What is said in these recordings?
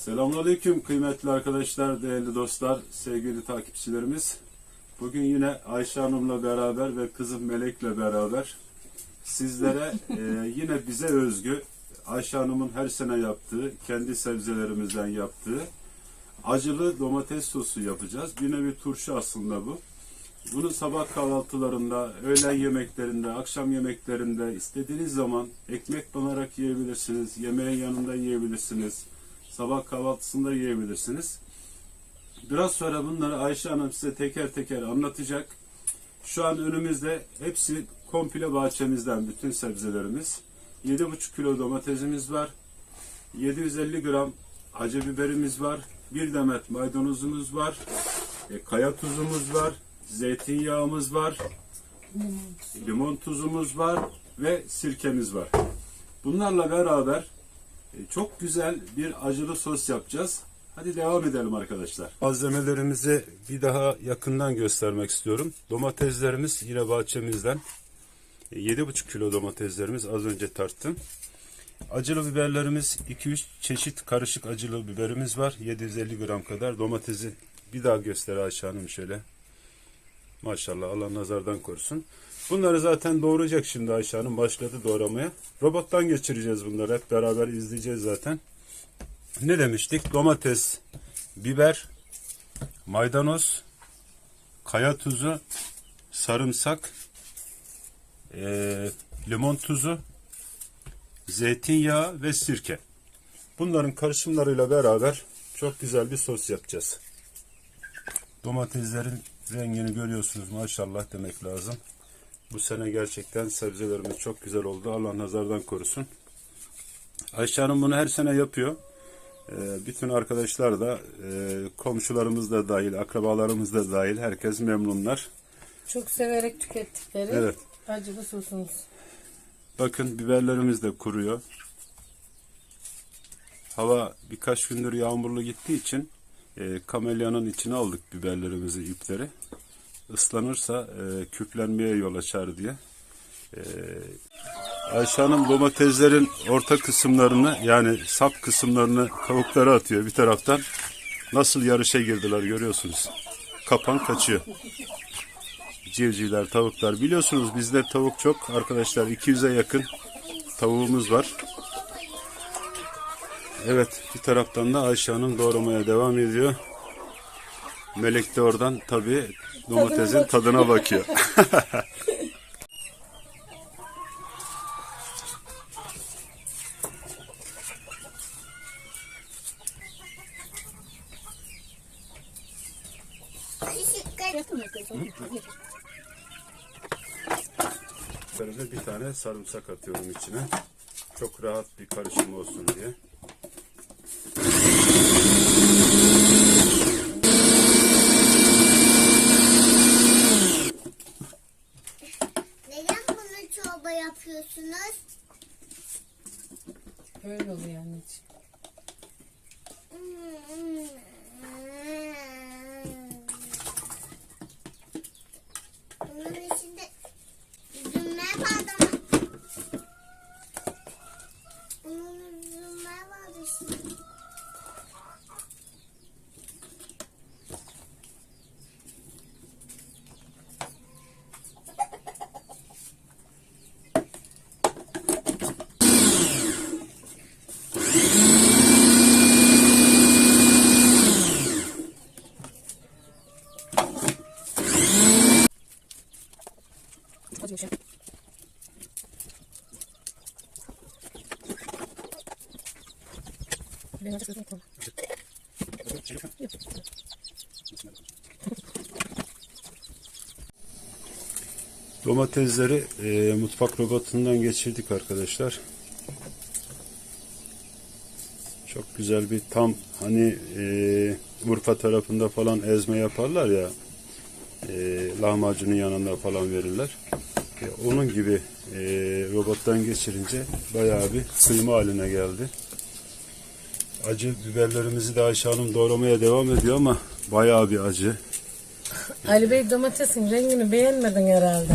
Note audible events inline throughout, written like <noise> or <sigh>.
Selamünaleyküm kıymetli arkadaşlar, değerli dostlar, sevgili takipçilerimiz. Bugün yine Ayşe Hanım'la beraber ve kızım Melek'le beraber sizlere <laughs> e, yine bize özgü Ayşe Hanım'ın her sene yaptığı, kendi sebzelerimizden yaptığı acılı domates sosu yapacağız. Bir nevi turşu aslında bu. Bunu sabah kahvaltılarında, öğlen yemeklerinde, akşam yemeklerinde istediğiniz zaman ekmek banarak yiyebilirsiniz, yemeğin yanında yiyebilirsiniz, sabah kahvaltısında yiyebilirsiniz. Biraz sonra bunları Ayşe Hanım size teker teker anlatacak. Şu an önümüzde hepsi komple bahçemizden bütün sebzelerimiz. 7,5 kilo domatesimiz var. 750 gram acı biberimiz var. Bir demet maydanozumuz var. E, kaya tuzumuz var. Zeytinyağımız var. Limon tuzumuz var ve sirkemiz var. Bunlarla beraber çok güzel bir acılı sos yapacağız. Hadi devam edelim arkadaşlar. Malzemelerimizi bir daha yakından göstermek istiyorum. Domateslerimiz yine bahçemizden. E, 7,5 kilo domateslerimiz az önce tarttım. Acılı biberlerimiz 2-3 çeşit karışık acılı biberimiz var. 750 gram kadar. Domatesi bir daha göster Ayşe Hanım şöyle. Maşallah Allah nazardan korusun. Bunları zaten doğrayacak şimdi Ayşe. Başladı doğramaya. Robottan geçireceğiz bunları. Hep beraber izleyeceğiz zaten. Ne demiştik? Domates, biber, maydanoz, kaya tuzu, sarımsak, eee, limon tuzu, zeytinyağı ve sirke. Bunların karışımlarıyla beraber çok güzel bir sos yapacağız. Domateslerin rengini görüyorsunuz maşallah demek lazım. Bu sene gerçekten sebzelerimiz çok güzel oldu. Allah nazardan korusun. Ayşe Hanım bunu her sene yapıyor. Ee, bütün arkadaşlar da, e, komşularımız da dahil, akrabalarımız da dahil herkes memnunlar. Çok severek tükettikleri Evet. acılı sosumuz. Bakın biberlerimiz de kuruyor. Hava birkaç gündür yağmurlu gittiği için e, kamelyanın içine aldık biberlerimizi, ipleri. Islanırsa e, küflenmeye yol açar diye. E, Ayşe Hanım domateslerin orta kısımlarını yani sap kısımlarını tavuklara atıyor bir taraftan. Nasıl yarışa girdiler görüyorsunuz. Kapan kaçıyor civcivler, tavuklar. Biliyorsunuz bizde tavuk çok arkadaşlar. 200'e yakın tavuğumuz var. Evet bir taraftan da Ayşe Hanım doğramaya devam ediyor. Melek de oradan tabii domatesin tadına bakıyor. <laughs> Bir tane sarımsak atıyorum içine. Çok rahat bir karışım olsun diye. Neden bunu çorba yapıyorsunuz? Öyle oluyor anneciğim. Bunun içinde üzümler vardı ama. Bunun üzümler vardı işte. Acı bir şey. Ben acı sosum koyma. <laughs> Domatesleri e, mutfak robotundan geçirdik arkadaşlar. Çok güzel bir tam hani e, Urfa tarafında falan ezme yaparlar ya e, lahmacunun yanında falan verirler. E, onun gibi e, robottan geçirince bayağı bir kıyma haline geldi. Acı biberlerimizi de Ayşe Hanım doğramaya devam ediyor ama bayağı bir acı. Ali Bey domatesin rengini beğenmedin herhalde.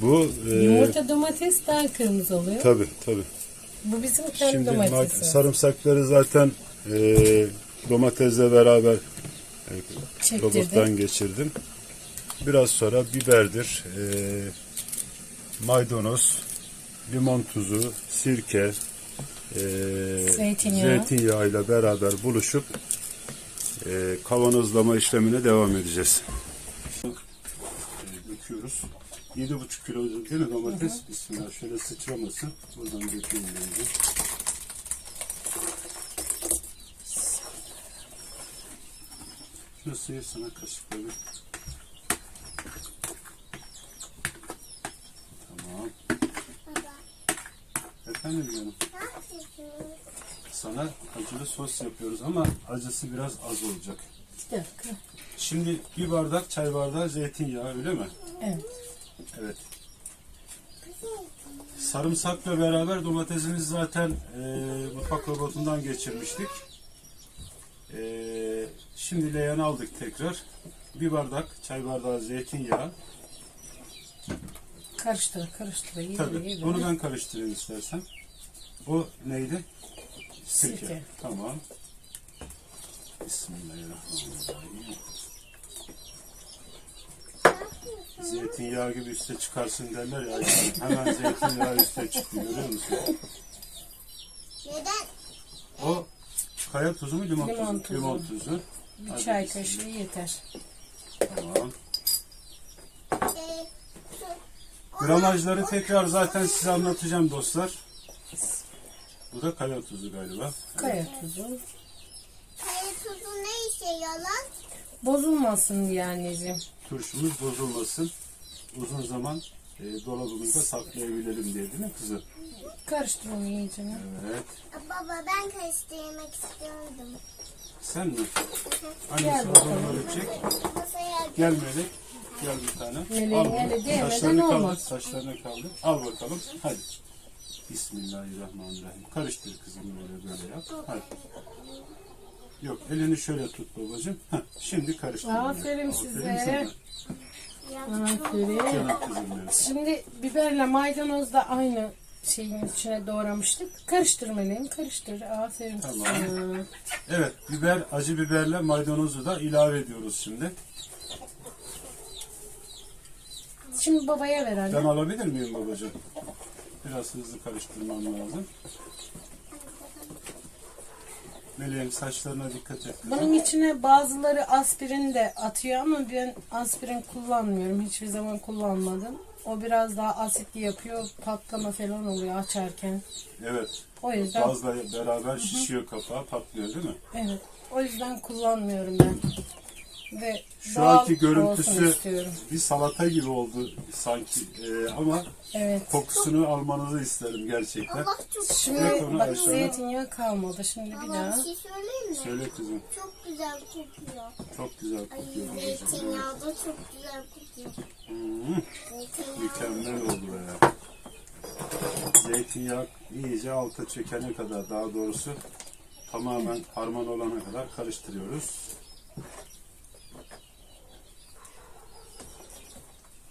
Bu e, Yumurta domates daha kırmızı oluyor. tabi tabi. Bu bizim kendi Şimdi ma- domatesi. sarımsakları zaten e, domatesle beraber e, Çektirdim. robottan geçirdim. Biraz sonra biberdir, e, maydanoz, limon tuzu, sirke, e, Zeytinyağı. zeytinyağıyla beraber buluşup e, kavanozlama işlemine devam edeceğiz. Döküyoruz. 7,5 kilo değil mi domates? Bismillah şöyle sıçramasın. Buradan döküyorum önce. Şunu sıyır sana kaşıkla bir. Tamam. Efendim canım. Sana acılı sos yapıyoruz ama acısı biraz az olacak. Bir dakika. Şimdi bir bardak çay bardağı zeytinyağı öyle mi? Evet. Evet. Sarımsakla beraber domatesimizi zaten e, mutfak robotundan geçirmiştik. E, şimdi leğen aldık tekrar. Bir bardak çay bardağı zeytinyağı. Karıştır, karıştır. İyi, Tabii. iyi, Onu böyle. ben karıştırayım istersen. Bu neydi? Sirke. Sirke. Tamam. Bismillahirrahmanirrahim. Zeytinyağı gibi üste çıkarsın derler ya. Hemen zeytinyağı üste çıktı görüyor musun? Neden? O kaya tuzu mu limon, Limon tuzu? tuzu. Limon tuzu. Bir Hadi çay bismillah. kaşığı yeter. Tamam. Su- Gramajları tekrar zaten size anlatacağım dostlar. Bu da kaya tuzu galiba. Kaya tuzu. Kaya tuzu ne işe yalan? Bozulmasın diye anneciğim. Turşumuz bozulmasın. Uzun zaman e, dolabımızda saklayabilelim diye değil mi kızım? Karıştır onu iyice. Evet. Baba ben karıştırmak istiyordum. Sen mi? <laughs> Annesi Gel o bakalım. zaman ölecek. Masaya Gel Melek. Gel bir tane. Meleğin eli değmeden Saçlarını kaldır. olmaz. Saçlarını kaldır. Al bakalım. Hadi. Bismillahirrahmanirrahim. Karıştır kızım böyle böyle yap. Hadi. Yok elini şöyle tut babacığım. Heh, şimdi karıştır. Aferin size. Aferin. Canım kızım benim. Şimdi biberle maydanoz da aynı şeyin içine doğramıştık. Karıştır meleğim, karıştır. Aferin Tamam. sana. Evet biber, acı biberle maydanozu da ilave ediyoruz şimdi. Şimdi babaya ver Ben anne. alabilir miyim babacığım? Biraz hızlı karıştırmam lazım. Meleğin saçlarına dikkat et. Bunun içine bazıları aspirin de atıyor ama ben aspirin kullanmıyorum. Hiçbir zaman kullanmadım. O biraz daha asitli yapıyor. Patlama falan oluyor açarken. Evet. O yüzden Gazla beraber şişiyor kapağı, patlıyor değil mi? evet. O yüzden kullanmıyorum ben. Ve Şu doğal anki olsun görüntüsü istiyorum. bir salata gibi oldu sanki Ee, ama Evet. kokusunu almanızı isterim gerçekten. Allah çok Şimdi onu bak aşağıya. zeytinyağı kalmadı. Şimdi bir daha. bir şey söyleyeyim mi? Söyle kızım. Çok güzel kokuyor. Çok güzel Ay kokuyor babacığım. zeytinyağı da çok güzel kokuyor. Hmm, Zeytinyağı. mükemmel oldu be ya. Zeytinyağı iyice alta çekene kadar daha doğrusu tamamen harman olana kadar karıştırıyoruz.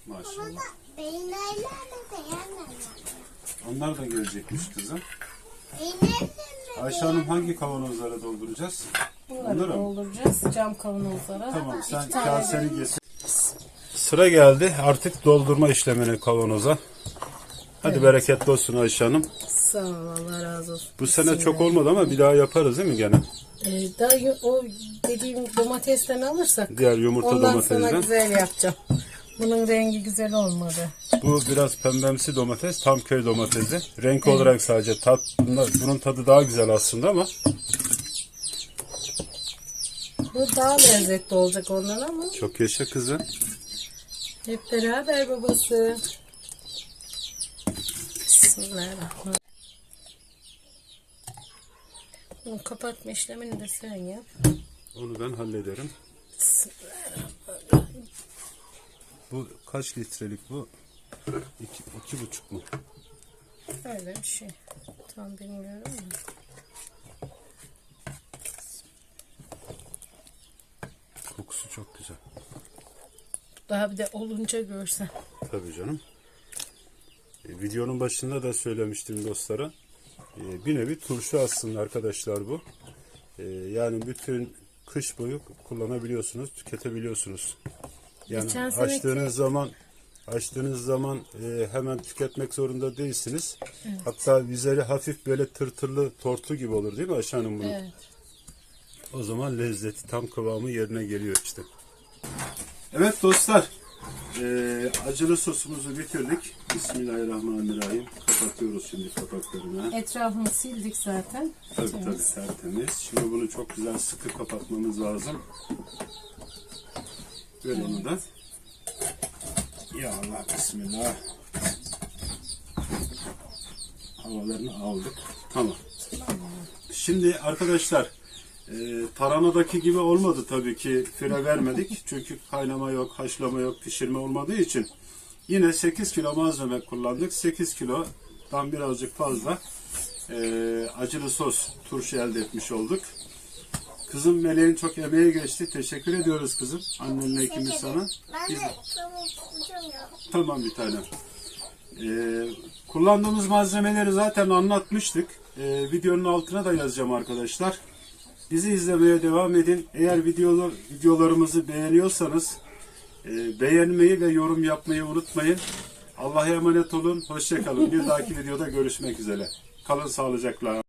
Maşallah. De. Onlar da gelecekmiş kızım. Ayşe Hanım hangi kavanozlara dolduracağız? Bunları mı? dolduracağız cam kavanozlara. Tamam sen İki tane kaseni getir. Sıra geldi artık doldurma işlemine kavanoza. Hadi bereketli olsun Ayşe Hanım. Sağ ol Allah razı olsun. Bu sene çok olmadı ama bir daha yaparız değil mi gene? Ee, daha yo- o dediğim domatesten alırsak Diğer yumurta ondan sonra domatesden. güzel yapacağım. Bunun rengi güzel olmadı. Bu biraz pembemsi domates, tam köy domatesi. Renk olarak sadece tat, bunun tadı daha güzel aslında ama Bu daha lezzetli olacak ondan ama çok yaşa kızım. hep beraber babası. Bismillahirrahmanirrahim. Bunu kapatma işlemini de sen yap. Onu ben hallederim. Bismillahirrahmanirrahim. Bu kaç litrelik bu? İki, iki buçuk mu? Öyle bir şey. Tam bilmiyorum ama. Kokusu çok güzel. Daha bir de olunca görsen. Tabii canım. E, videonun başında da söylemiştim dostlara. E, bir nevi turşu aslında arkadaşlar bu. Ee, yani bütün kış boyu kullanabiliyorsunuz, tüketebiliyorsunuz. Yani Geçen seneki- açtığınız zaman açtığınız zaman e, hemen tüketmek zorunda değilsiniz. Hatta üzeri hafif böyle tırtırlı tortu gibi olur değil mi Ayşe Hanım bunun? Evet. O zaman lezzeti tam kıvamı yerine geliyor işte. Evet dostlar. eee, acılı sosumuzu bitirdik. Bismillahirrahmanirrahim. Kapatıyoruz şimdi kapaklarını. Etrafını sildik zaten. Tabii Temiz. tabii tertemiz. Şimdi bunu çok güzel sıkı kapatmamız lazım. Ver onu da. Ya Allah bismillah. Havalarını aldık. Tamam. Şimdi arkadaşlar e, taranadaki gibi olmadı tabii ki fire vermedik. Çünkü kaynama yok, haşlama yok, pişirme olmadığı için yine 8 kilo malzeme kullandık. 8 kilodan birazcık fazla e, acılı sos turşu elde etmiş olduk. Kızım Meleğin çok emeği geçti. Teşekkür ediyoruz kızım. Annenle ikimiz sana. Ben de. Tamam bir tane. Ee, kullandığımız malzemeleri zaten anlatmıştık. Ee, videonun altına da yazacağım arkadaşlar. Bizi izlemeye devam edin. Eğer videolar, videolarımızı beğeniyorsanız e, beğenmeyi ve yorum yapmayı unutmayın. Allah'a emanet olun. Hoşçakalın. Bir dahaki <laughs> videoda görüşmek üzere. Kalın sağlıcakla.